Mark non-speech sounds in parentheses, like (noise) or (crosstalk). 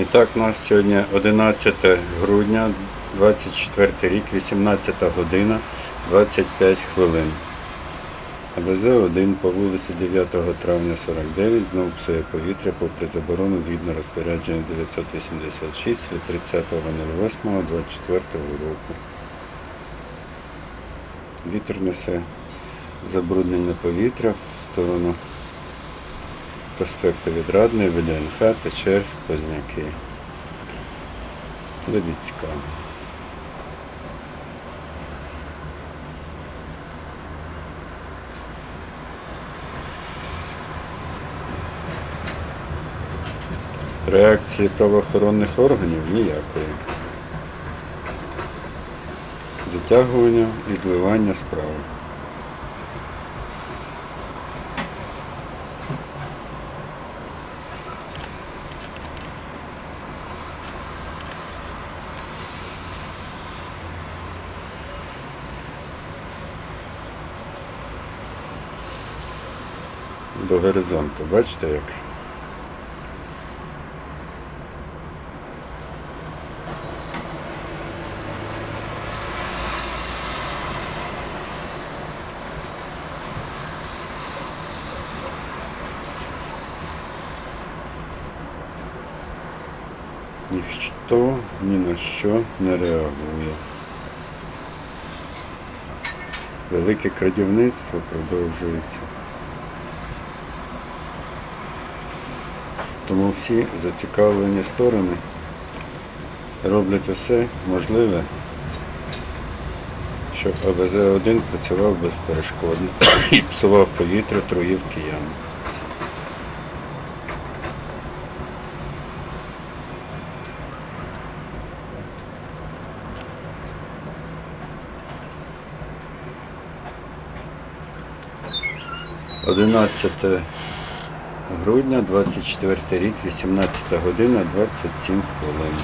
І так, у нас сьогодні 11 грудня, 24 рік, 18 година, 25 хвилин. АБЗ-1 по вулиці 9 травня 49 знову псує повітря попри заборону згідно розпорядження 986 від 30.08.24 року. Вітер несе забруднення повітря в сторону проспекту Відрадний, ВДНХ, Печерськ, Позняки. Лебідська. Реакції правоохоронних органів ніякої. Затягування і зливання справи. До горизонту, бачите як? Ніхто ні на що не реагує. Велике крадівництво продовжується. Тому всі зацікавлені сторони роблять усе можливе, щоб АВЗ-1 працював безперешкодно (coughs) і псував повітря, труїв киян. Одинадцяте грудня, 24 рік, 18 година, 27 хвилин.